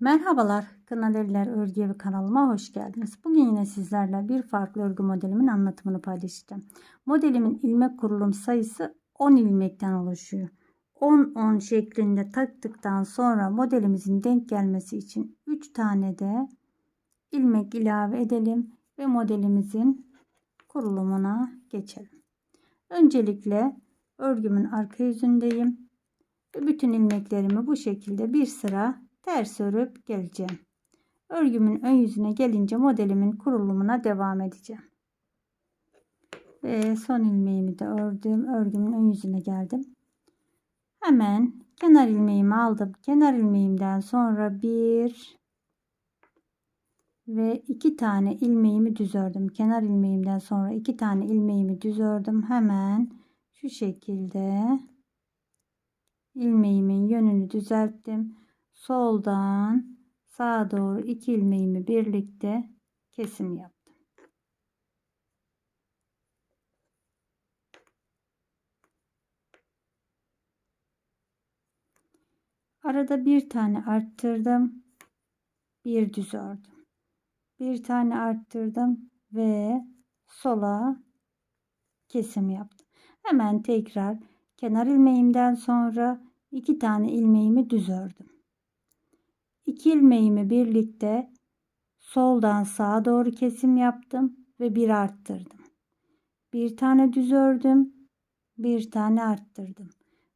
Merhabalar Kınaleliler Örgü Evi kanalıma hoş geldiniz. Bugün yine sizlerle bir farklı örgü modelimin anlatımını paylaşacağım. Modelimin ilmek kurulum sayısı 10 ilmekten oluşuyor. 10-10 şeklinde taktıktan sonra modelimizin denk gelmesi için 3 tane de ilmek ilave edelim ve modelimizin kurulumuna geçelim. Öncelikle örgümün arka yüzündeyim ve bütün ilmeklerimi bu şekilde bir sıra ters örüp geleceğim. Örgümün ön yüzüne gelince modelimin kurulumuna devam edeceğim. Ve son ilmeğimi de ördüm. Örgümün ön yüzüne geldim. Hemen kenar ilmeğimi aldım. Kenar ilmeğimden sonra bir ve iki tane ilmeğimi düz ördüm. Kenar ilmeğimden sonra iki tane ilmeğimi düz ördüm. Hemen şu şekilde ilmeğimin yönünü düzelttim soldan sağa doğru iki ilmeğimi birlikte kesim yaptım. Arada bir tane arttırdım. Bir düz ördüm. Bir tane arttırdım ve sola kesim yaptım. Hemen tekrar kenar ilmeğimden sonra iki tane ilmeğimi düz ördüm. İki ilmeğimi birlikte soldan sağa doğru kesim yaptım ve bir arttırdım. Bir tane düz ördüm, bir tane arttırdım.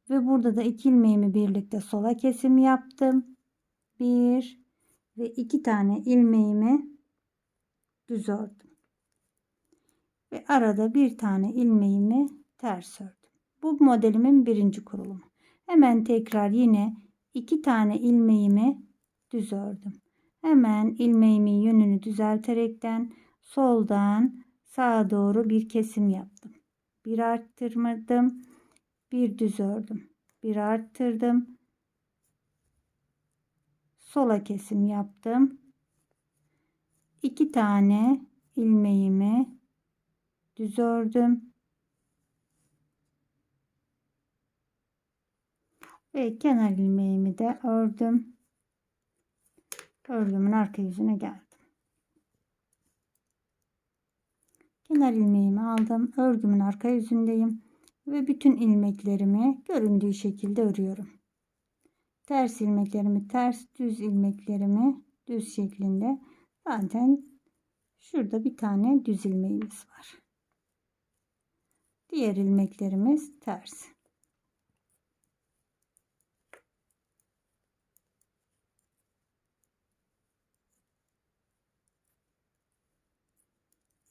Ve burada da iki ilmeğimi birlikte sola kesim yaptım. Bir ve iki tane ilmeğimi düz ördüm. Ve arada bir tane ilmeğimi ters ördüm. Bu modelimin birinci kurulumu. Hemen tekrar yine iki tane ilmeğimi düz ördüm. Hemen ilmeğimin yönünü düzelterekten soldan sağa doğru bir kesim yaptım. Bir arttırmadım. Bir düz ördüm. Bir arttırdım. Sola kesim yaptım. İki tane ilmeğimi düz ördüm. Ve kenar ilmeğimi de ördüm örgümün arka yüzüne geldim. Kenar ilmeğimi aldım. Örgümün arka yüzündeyim. Ve bütün ilmeklerimi göründüğü şekilde örüyorum. Ters ilmeklerimi ters, düz ilmeklerimi düz şeklinde. Zaten şurada bir tane düz ilmeğimiz var. Diğer ilmeklerimiz ters.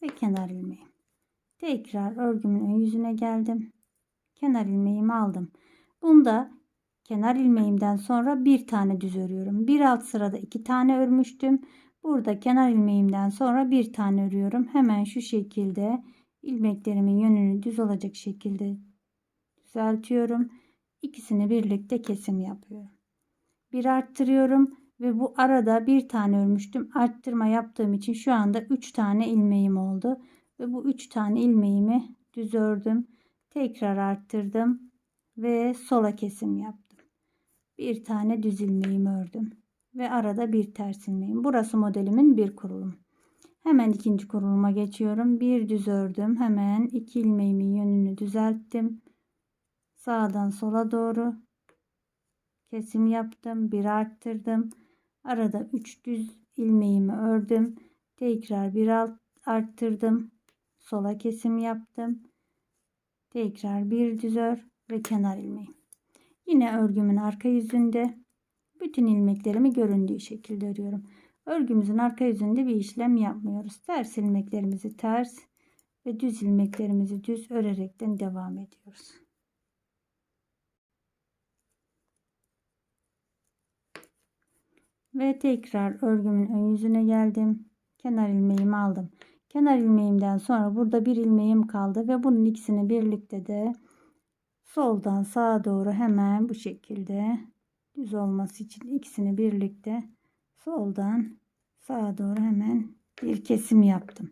Ve kenar ilmeği. Tekrar örgümün ön yüzüne geldim. Kenar ilmeğimi aldım. Bunda kenar ilmeğimden sonra bir tane düz örüyorum. Bir alt sırada iki tane örmüştüm. Burada kenar ilmeğimden sonra bir tane örüyorum. Hemen şu şekilde ilmeklerimin yönünü düz olacak şekilde düzeltiyorum. İkisini birlikte kesim yapıyorum. Bir arttırıyorum ve bu arada bir tane örmüştüm. Arttırma yaptığım için şu anda 3 tane ilmeğim oldu. Ve bu 3 tane ilmeğimi düz ördüm. Tekrar arttırdım ve sola kesim yaptım. Bir tane düz ilmeğimi ördüm ve arada bir ters ilmeğim. Burası modelimin bir kurulum. Hemen ikinci kuruluma geçiyorum. Bir düz ördüm. Hemen iki ilmeğimin yönünü düzelttim. Sağdan sola doğru kesim yaptım. Bir arttırdım. Arada 3 düz ilmeğimi ördüm. Tekrar bir alt arttırdım. Sola kesim yaptım. Tekrar bir düz ör ve kenar ilmeği. Yine örgümün arka yüzünde bütün ilmeklerimi göründüğü şekilde örüyorum. Örgümüzün arka yüzünde bir işlem yapmıyoruz. Ters ilmeklerimizi ters ve düz ilmeklerimizi düz örerekten devam ediyoruz. Ve tekrar örgümün ön yüzüne geldim. Kenar ilmeğimi aldım. Kenar ilmeğimden sonra burada bir ilmeğim kaldı ve bunun ikisini birlikte de soldan sağa doğru hemen bu şekilde düz olması için ikisini birlikte soldan sağa doğru hemen bir kesim yaptım.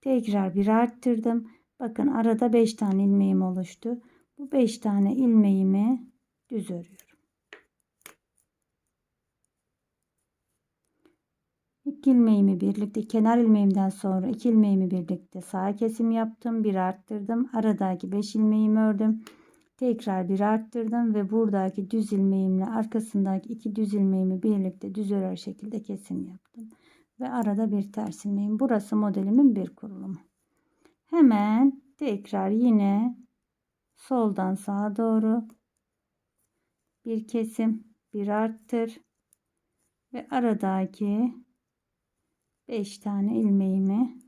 Tekrar bir arttırdım. Bakın arada 5 tane ilmeğim oluştu. Bu 5 tane ilmeğimi düz örüyorum. İki ilmeğimi birlikte kenar ilmeğimden sonra iki ilmeğimi birlikte sağ kesim yaptım. Bir arttırdım. Aradaki beş ilmeğimi ördüm. Tekrar bir arttırdım ve buradaki düz ilmeğimle arkasındaki iki düz ilmeğimi birlikte düz örer şekilde kesim yaptım. Ve arada bir ters ilmeğim. Burası modelimin bir kurulumu. Hemen tekrar yine soldan sağa doğru bir kesim, bir arttır ve aradaki 5 tane ilmeğimi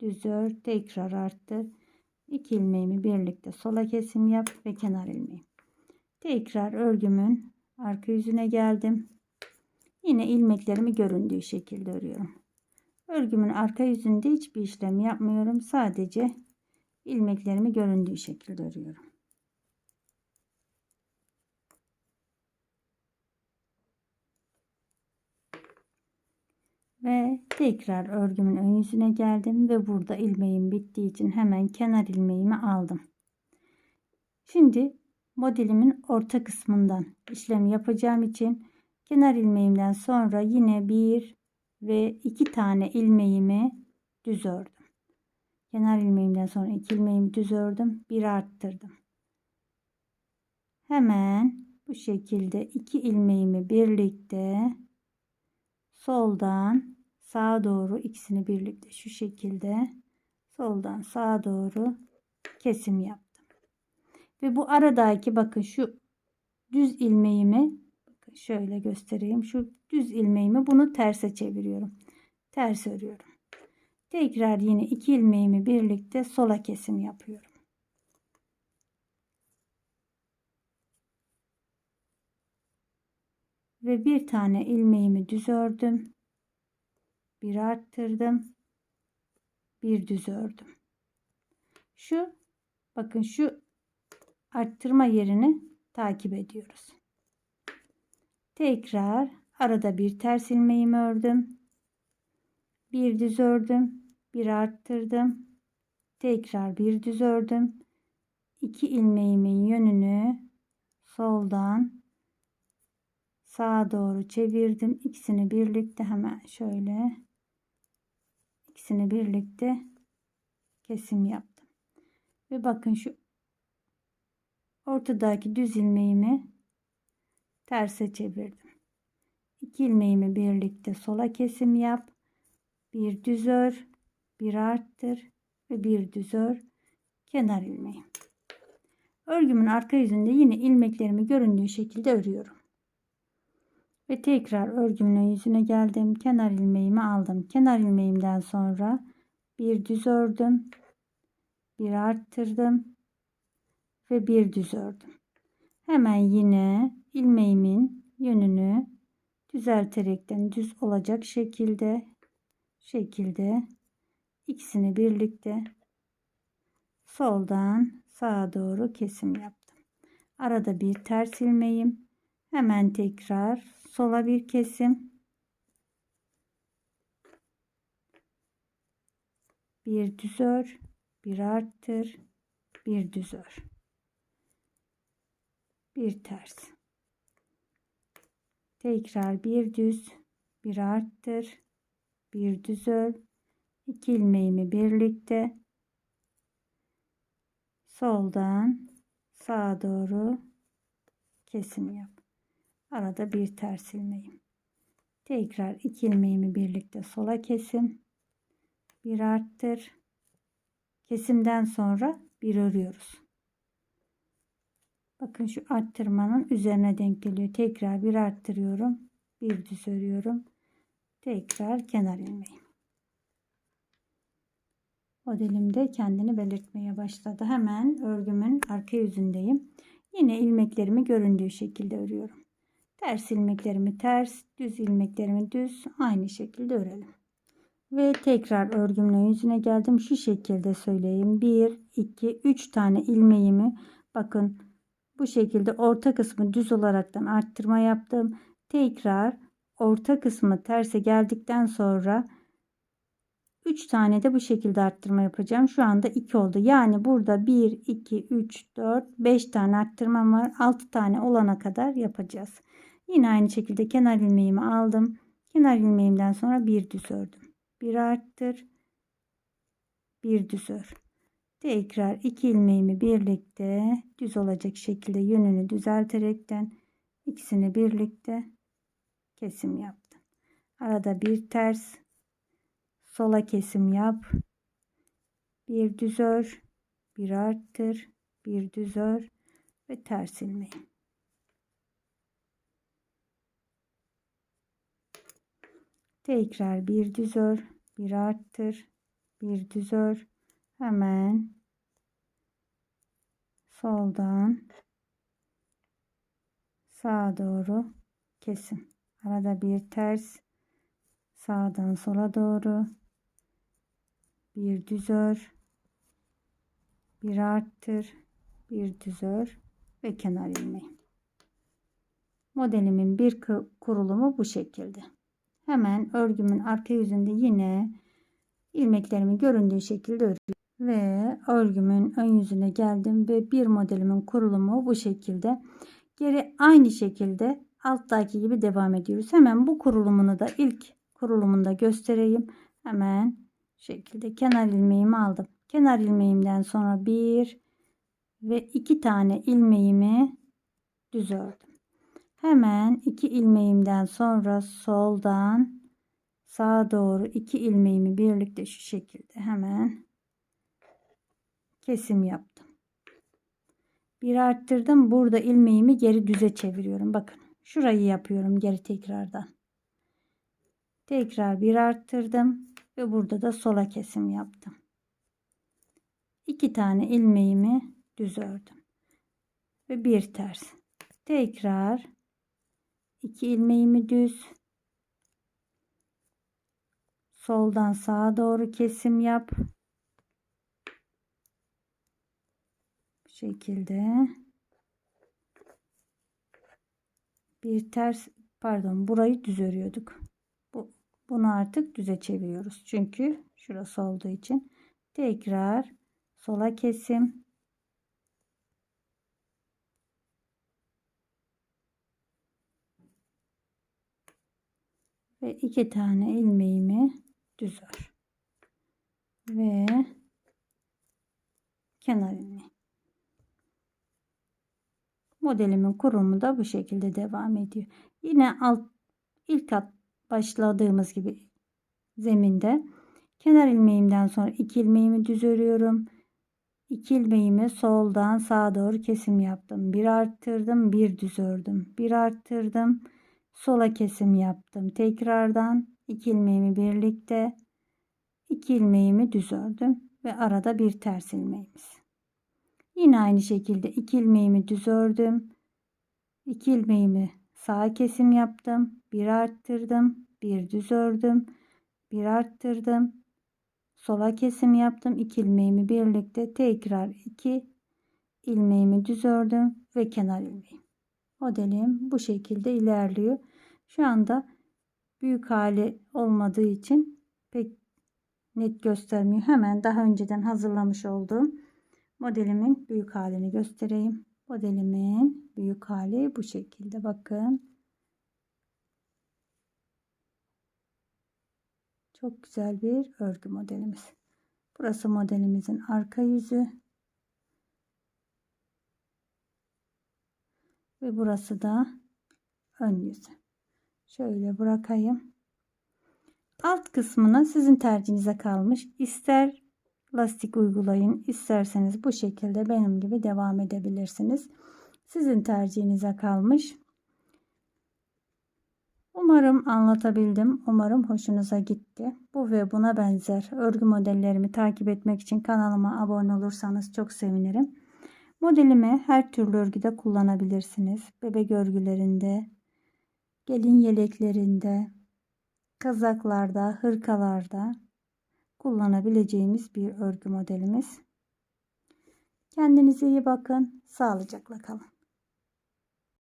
düz ör, tekrar arttır. 2 ilmeğimi birlikte sola kesim yap ve kenar ilmeği. Tekrar örgümün arka yüzüne geldim. Yine ilmeklerimi göründüğü şekilde örüyorum. Örgümün arka yüzünde hiçbir işlem yapmıyorum. Sadece ilmeklerimi göründüğü şekilde örüyorum. Ve tekrar örgümün ön yüzüne geldim ve burada ilmeğim bittiği için hemen kenar ilmeğimi aldım. Şimdi modelimin orta kısmından işlem yapacağım için kenar ilmeğimden sonra yine bir ve iki tane ilmeğimi düz ördüm. Kenar ilmeğimden sonra iki ilmeğimi düz ördüm. Bir arttırdım. Hemen bu şekilde iki ilmeğimi birlikte soldan sağa doğru ikisini birlikte şu şekilde soldan sağa doğru kesim yaptım. Ve bu aradaki bakın şu düz ilmeğimi şöyle göstereyim. Şu düz ilmeğimi bunu terse çeviriyorum. Ters örüyorum. Tekrar yine iki ilmeğimi birlikte sola kesim yapıyorum. Ve bir tane ilmeğimi düz ördüm. Bir arttırdım. Bir düz ördüm. Şu bakın şu arttırma yerini takip ediyoruz. Tekrar arada bir ters ilmeğimi ördüm. Bir düz ördüm. Bir arttırdım. Tekrar bir düz ördüm. İki ilmeğimin yönünü soldan sağa doğru çevirdim. İkisini birlikte hemen şöyle ikisini birlikte kesim yaptım. Ve bakın şu ortadaki düz ilmeğimi terse çevirdim. İki ilmeğimi birlikte sola kesim yap. Bir düz ör, bir arttır ve bir düz ör. Kenar ilmeği. Örgümün arka yüzünde yine ilmeklerimi göründüğü şekilde örüyorum. Ve tekrar örgümün yüzüne geldim. Kenar ilmeğimi aldım. Kenar ilmeğimden sonra bir düz ördüm. Bir arttırdım. Ve bir düz ördüm. Hemen yine ilmeğimin yönünü düzelterekten düz olacak şekilde şekilde ikisini birlikte soldan sağa doğru kesim yaptım. Arada bir ters ilmeğim. Hemen tekrar sola bir kesim. Bir düz ör, bir arttır, bir düz ör. Bir ters. Tekrar bir düz, bir arttır, bir düz ör. İki ilmeğimi birlikte soldan sağa doğru kesim yap. Arada bir ters ilmeğim. Tekrar iki ilmeğimi birlikte sola kesim. Bir arttır. Kesimden sonra bir örüyoruz. Bakın şu arttırmanın üzerine denk geliyor. Tekrar bir arttırıyorum. Bir düz örüyorum. Tekrar kenar ilmeğim. Modelimde kendini belirtmeye başladı. Hemen örgümün arka yüzündeyim. Yine ilmeklerimi göründüğü şekilde örüyorum. Ters ilmeklerimi ters, düz ilmeklerimi düz aynı şekilde örelim. Ve tekrar örgümün yüzüne geldim. Şu şekilde söyleyeyim. 1, 2, 3 tane ilmeğimi bakın bu şekilde orta kısmı düz olaraktan arttırma yaptım. Tekrar orta kısmı terse geldikten sonra 3 tane de bu şekilde arttırma yapacağım. Şu anda 2 oldu. Yani burada 1, 2, 3, 4, 5 tane arttırmam var. 6 tane olana kadar yapacağız. Yine aynı şekilde kenar ilmeğimi aldım. Kenar ilmeğimden sonra bir düz ördüm. Bir arttır. Bir düz ör. Tekrar iki ilmeğimi birlikte düz olacak şekilde yönünü düzelterekten ikisini birlikte kesim yaptım. Arada bir ters sola kesim yap. Bir düz ör, bir arttır, bir düz ör ve ters ilmeği. Tekrar bir düz ör, bir arttır, bir düz ör. Hemen soldan sağa doğru kesim. Arada bir ters sağdan sola doğru bir düz ör, bir arttır, bir düz ör ve kenar ilmeği. Modelimin bir kurulumu bu şekilde. Hemen örgümün arka yüzünde yine ilmeklerimi göründüğü şekilde örüyorum. Ve örgümün ön yüzüne geldim ve bir modelimin kurulumu bu şekilde. Geri aynı şekilde alttaki gibi devam ediyoruz. Hemen bu kurulumunu da ilk kurulumunda göstereyim. Hemen şekilde kenar ilmeğimi aldım. Kenar ilmeğimden sonra bir ve iki tane ilmeğimi düz ördüm. Hemen iki ilmeğimden sonra soldan sağa doğru iki ilmeğimi birlikte şu şekilde hemen kesim yaptım. Bir arttırdım. Burada ilmeğimi geri düze çeviriyorum. Bakın şurayı yapıyorum geri tekrardan. Tekrar bir arttırdım ve burada da sola kesim yaptım. İki tane ilmeğimi düz ördüm. Ve bir ters. Tekrar iki ilmeğimi düz soldan sağa doğru kesim yap. Bu şekilde bir ters pardon burayı düz örüyorduk. Bu, bunu artık düze çeviriyoruz. Çünkü şurası olduğu için tekrar sola kesim ve iki tane ilmeğimi düz ör ve kenar ilmeği. Modelimin kurumu da bu şekilde devam ediyor. Yine alt ilk at başladığımız gibi zeminde kenar ilmeğimden sonra iki ilmeğimi düz örüyorum. İki ilmeğimi soldan sağa doğru kesim yaptım. Bir arttırdım, bir düz ördüm. Bir arttırdım, sola kesim yaptım. Tekrardan iki ilmeğimi birlikte iki ilmeğimi düz ördüm ve arada bir ters ilmeğimiz. Yine aynı şekilde iki ilmeğimi düz ördüm. iki ilmeğimi sağa kesim yaptım. Bir arttırdım, bir düz ördüm. Bir arttırdım. Sola kesim yaptım. iki ilmeğimi birlikte tekrar iki ilmeğimi düz ördüm ve kenar ilmeği. Modelim bu şekilde ilerliyor. Şu anda büyük hali olmadığı için pek net göstermiyor. Hemen daha önceden hazırlamış olduğum modelimin büyük halini göstereyim. Modelimin büyük hali bu şekilde. Bakın. Çok güzel bir örgü modelimiz. Burası modelimizin arka yüzü. Ve burası da ön yüzü. Şöyle bırakayım. Alt kısmına sizin tercihinize kalmış. İster lastik uygulayın, isterseniz bu şekilde benim gibi devam edebilirsiniz. Sizin tercihinize kalmış. Umarım anlatabildim. Umarım hoşunuza gitti. Bu ve buna benzer örgü modellerimi takip etmek için kanalıma abone olursanız çok sevinirim. Modelimi her türlü örgüde kullanabilirsiniz. Bebek örgülerinde, gelin yeleklerinde, kazaklarda, hırkalarda kullanabileceğimiz bir örgü modelimiz. Kendinize iyi bakın. Sağlıcakla kalın.